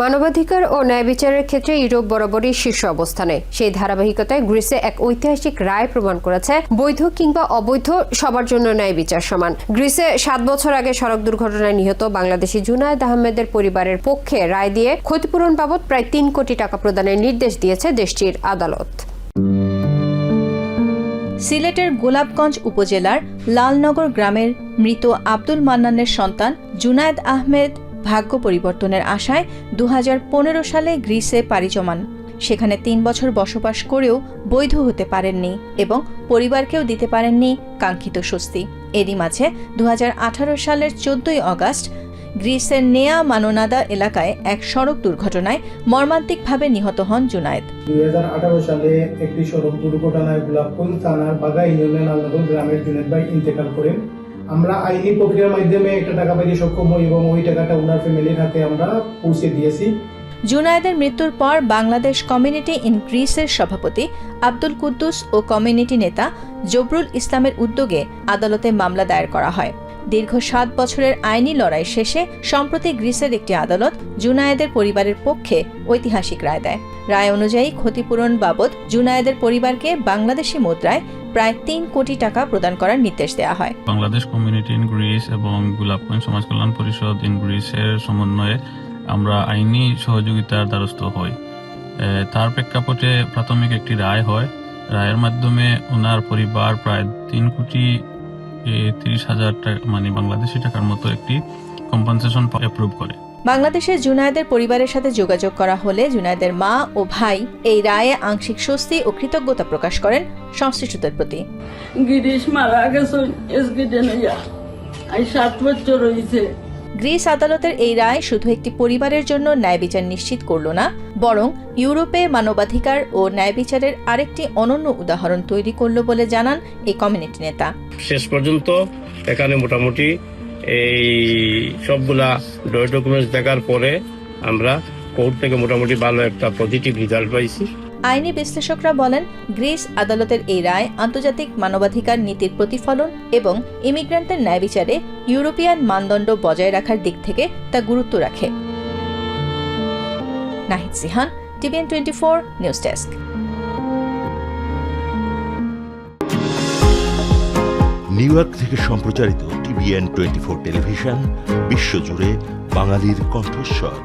মানবাধিকার ও ন্যায় বিচারের ক্ষেত্রে ইউরোপ বরাবরই শীর্ষ অবস্থানে। সেই ধারাবাহিকতায় গ্রিসে এক ঐতিহাসিক রায় প্রমাণ করেছে, বৈধ কিংবা অবৈধ, সবার জন্য ন্যায় বিচার সমান। গ্রিসে সাত বছর আগে সড়ক দুর্ঘটনায় নিহত বাংলাদেশি জুনায়েদ আহমেদের পরিবারের পক্ষে রায় দিয়ে ক্ষতিপূরণ বাবদ প্রায় তিন কোটি টাকা প্রদানের নির্দেশ দিয়েছে দেশটির আদালত। সিলেটের গোলাপগঞ্জ উপজেলার লালনগর গ্রামের মৃত আব্দুল মান্নানের সন্তান জুনায়েদ আহমেদ ভাগ্য পরিবর্তনের আশায় দুহাজার পনেরো সালে গ্রিসে পাড়ি জমান। সেখানে তিন বছর বসবাস করেও বৈধ হতে পারেননি এবং পরিবারকেও দিতে পারেননি কাঙ্ক্ষিত স্বস্তি। এরই মাঝে দু সালের চোদ্দই অগাস্ট গ্রিসের নেয়া মানোনাদা এলাকায় এক সড়ক দুর্ঘটনায় মর্মান্তিকভাবে নিহত হন জুনায়েদ। দুই হাজার আঠারো সালে একটি সড়ক দুর্ঘটনায় গোলাপকুল থানার বাগা লালনগর গ্রামের জুনেদ ভাই ইন্তেকাল করেন। আমরা আইনি প্রক্রিয়ার মাধ্যমে একটা টাকা পাইতে সক্ষম হই এবং ওই টাকাটা ওনার ফ্যামিলির হাতে আমরা পৌঁছে দিয়েছি। জুনায়েদের মৃত্যুর পর বাংলাদেশ কমিউনিটি ইন গ্রিসের সভাপতি আব্দুল কুদ্দুস ও কমিউনিটি নেতা জবরুল ইসলামের উদ্যোগে আদালতে মামলা দায়ের করা হয়। দীর্ঘ সাত বছরের আইনি লড়াই শেষে, সম্প্রতি গ্রিসের একটি আদালত জুনায়েদের পরিবারের পক্ষে ঐতিহাসিক রায় দেয়। রায় অনুযায়ী ক্ষতিপূরণ বাবদ জুনায়েদের পরিবারকে বাংলাদেশি মুদ্রায় প্রায় তিন কোটি টাকা প্রদান করার নির্দেশ দেওয়া হয়। বাংলাদেশ কমিউনিটি ইন গ্রিস এবং গোলাপগঞ্জ সমাজ কল্যাণ পরিষদ ইন গ্রিসের সমন্বয়ে আমরা আইনি সহযোগিতার দ্বারস্থ হই। তার প্রেক্ষাপটে প্রাথমিক একটি রায় হয়। রায়ের মাধ্যমে ওনার পরিবার প্রায় তিন কোটি তিরিশ হাজার টাকা মানে বাংলাদেশি টাকার মতো একটি কম্পেনসেশন অ্যাপ্রুভ করে। বাংলাদেশে জুনায়েদের পরিবারের সাথে যোগাযোগ করা হলে জুনায়েদের মা ও ভাই এই রায়ে আংশিক স্বস্তি ও কৃতজ্ঞতা প্রকাশ করেন সংশ্লিষ্টদের প্রতি। গিরিশ মারা গেছেন আই সাত বছর হয়েছে গ্রিস আদালতের এই রায় শুধু একটি পরিবারের জন্য ন্যায় বিচার নিশ্চিত করল না, বরং ইউরোপে মানবাধিকার ও ন্যায় বিচারের আরেকটি অনন্য উদাহরণ তৈরি করল বলে জানান এই কমিউনিটি নেতা। শেষ পর্যন্ত এখানে মোটামুটি এই সবগুলা ডকুমেন্টস দেখার পরে আমরা কোর্ট থেকে মোটামুটি ভালো একটা পজিটিভ রেজাল্ট পাইছি। আইনি বিশ্লেষকরা বলেন, গ্রিস আদালতের এই রায় আন্তর্জাতিক মানবাধিকার নীতির প্রতিফলন এবং ইমিগ্রান্টের ন্যায় বিচারে ইউরোপিয়ান মানদণ্ড বজায় রাখার দিক থেকে তা গুরুত্ব রাখে। Nahid Sihan, TVN twenty four news desk. New York থেকে সম্প্রচারিত টিভিএন টোয়েন্টি ফোর টেলিভিশন, বিশ্বজুড়ে বাঙালির কণ্ঠস্বর।